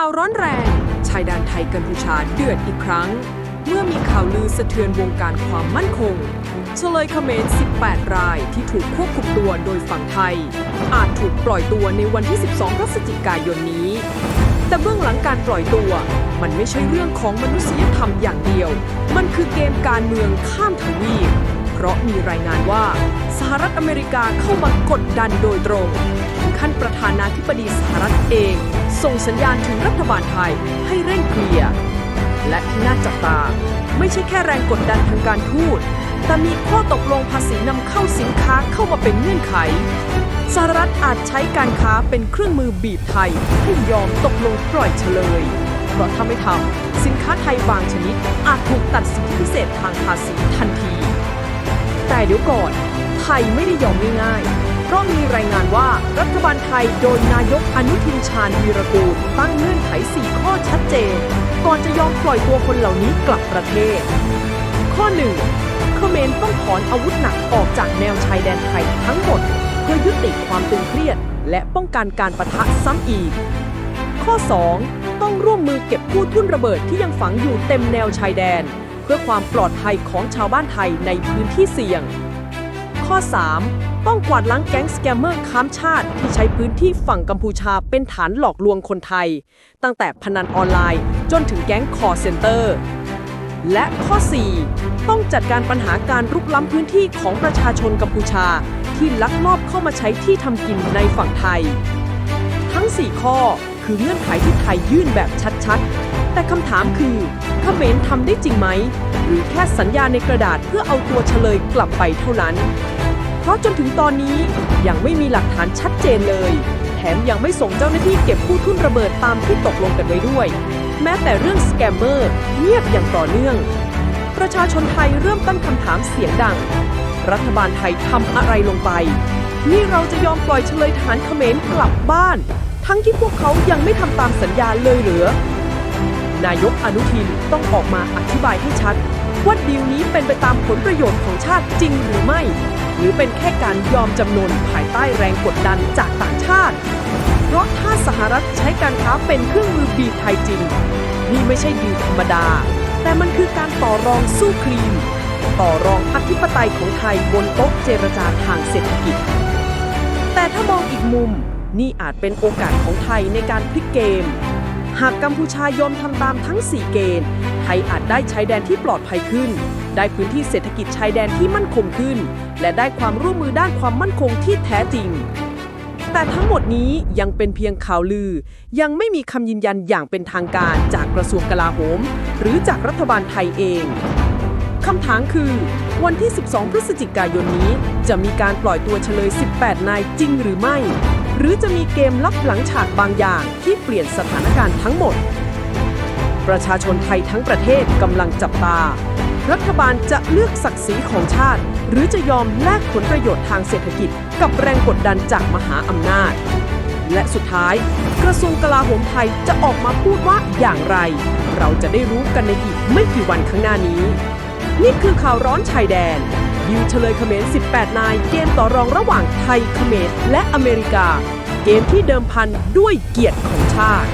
ข่าวร้อนแรง ชายแดนไทยกัมพูชาเดือดอีกครั้ง เมื่อมีข่าวลือสะเทือนวงการความมั่นคงเฉลยเขมร 18 รายที่ถูกควบคุมตัวโดยฝั่งไทย อาจถูกปล่อยตัวในวันที่ 12 พฤศจิกายนนี้ แต่เบื้องหลังการปล่อยตัว มันไม่ใช่เรื่องของมนุษยธรรมอย่างเดียว มันคือเกมการเมืองข้ามทวีป เพราะมีรายงานว่า สหรัฐอเมริกาเข้ามากดดันโดยตรงถึงขั้นประธานาธิบดีสหรัฐเอง ส่งสัญญาณถึงรัฐบาลไทยให้เร่งเคลียร์และที่น่าจับตา ไม่ใช่แค่แรงกดดันทางการทูตแต่มีข้อตกลงภาษีนำเข้าสินค้าเข้ามาเป็นเงื่อนไขสหรัฐอาจใช้การค้าเป็นเครื่องมือบีบไทย ให้ยอมตกลงปล่อยเฉลย เพราะถ้าไม่ทำสินค้าไทยบางชนิดอาจถูกตัดสิทธิพิเศษทางภาษีทันที แต่เดี๋ยวก่อน ไทยไม่ได้ยอมง่ายๆเพราะมีรายงานว่ารัฐบาลไทยโดยนายกอนุทินชาญวีรกูลตั้งเงื่อนไข 4 ข้อชัดเจน ก่อนจะยอมปล่อยตัวคนเหล่านี้กลับประเทศ ข้อ 1. เขมรต้องถอนอาวุธหนักออกจากแนวชายแดนไทยทั้งหมด เพื่อยุติความตึงเครียด และป้องกันการประทะซ้ำอีก ข้อ 2. ต้องร่วมมือเก็บกู้ทุ่นระเบิดที่ยังฝังอยู่เต็มแนวชายแดน พื่อความปลอดภัยของชาวบ้านไทยในพื้นที่เสี่ยง ข้อ 3. ต้องกวาดล้างแก๊งสแกมเมอร์ข้ามชาติที่ใช้พื้นที่ฝั่งกัมพูชาเป็นฐานหลอกลวงคนไทย ตั้งแต่พนันออนไลน์ จนถึงแก๊งคอร์เซนเตอร์และข้อ 4 ต้องจัดการปัญหาการรุกล้ำพื้นที่ของประชาชนกัมพูชา ที่ลักลอบเข้ามาใช้ที่ทำกินในฝั่งไทย ทั้ง 4 ข้อคือเงื่อนไขที่ไทยยื่นแบบชัดๆ แต่คำถามคือเขมรทำได้จริงไหม หรือแค่สัญญาในกระดาษเพื่อเอาตัวเฉลยกลับไปเท่านั้น เพราะจนถึงตอนนี้ยังไม่มีหลักฐานชัดเจนเลย แถมยังไม่ส่งเจ้าหน้าที่เก็บผู้ทุ่นระเบิดตามที่ตกลงกันไว้ด้วย แม้แต่เรื่องสแกมเมอร์เงียบอย่างต่อเนื่อง ประชาชนไทยเริ่มตั้งคำถามเสียงดัง รัฐบาลไทยทำอะไรลงไป นี่เราจะยอมปล่อยเฉลยทหารเขมรกลับบ้าน ทั้งที่พวกเขายังไม่ทำตามสัญญาเลยเหรือ นายกอนุทินต้องออกมาอธิบายให้ชัด ว่าดีลนี้เป็นไปตามผลประโยชน์ของชาติจริงหรือไม่ หรือเป็นแค่การยอมจำนนภายใต้แรงกดดันจากต่างชาติ เพราะถ้าสหรัฐใช้การค้าเป็นเครื่องมือบีบไทยจริง นี่ไม่ใช่ดีลธรรมดา แต่มันคือการต่อรองสู้ครีมต่อรองอธิปไตยของไทยบนโต๊ะเจรจาทางเศรษฐกิจ แต่ถ้ามองอีกมุม นี่อาจเป็นโอกาสของไทยในการพลิกเกม หากกัมพูชายอมทำตามทั้ง 4 เกณฑ์ ไทยอาจได้ชายแดนที่ปลอดภัยขึ้น ได้พื้นที่เศรษฐกิจชายแดนที่มั่นคงขึ้น และได้ความร่วมมือด้านความมั่นคงที่แท้จริง แต่ทั้งหมดนี้ยังเป็นเพียงข่าวลือ ยังไม่มีคำยืนยันอย่างเป็นทางการจากกระทรวงกลาโหม หรือจากรัฐบาลไทยเองคำถามคือ วันที่ 12 พฤศจิกายนนี้ จะมีการปล่อยตัวเฉลย 18 นายจริงหรือไม่ หรือจะมีเกมลับหลังฉากบางอย่างที่เปลี่ยนสถานการณ์ทั้งหมด ประชาชนไทยทั้งประเทศกำลังจับตา รัฐบาลจะเลือกศักดิ์ศรีของชาติ หรือจะยอมแลกผลประโยชน์ทางเศรษฐกิจ กับแรงกดดันจากมหาอำนาจ และสุดท้าย กระทรวงกลาโหมไทยจะออกมาพูดว่าอย่างไร เราจะได้รู้กันในอีกไม่กี่วันข้างหน้านี้ นี่คือข่าวร้อนชายแดน ยิวเฉลยเขมร 18 นาย เกมต่อรองระหว่างไทยเขมรและอเมริกา เกมที่เดิมพันด้วยเกียรติของชาติ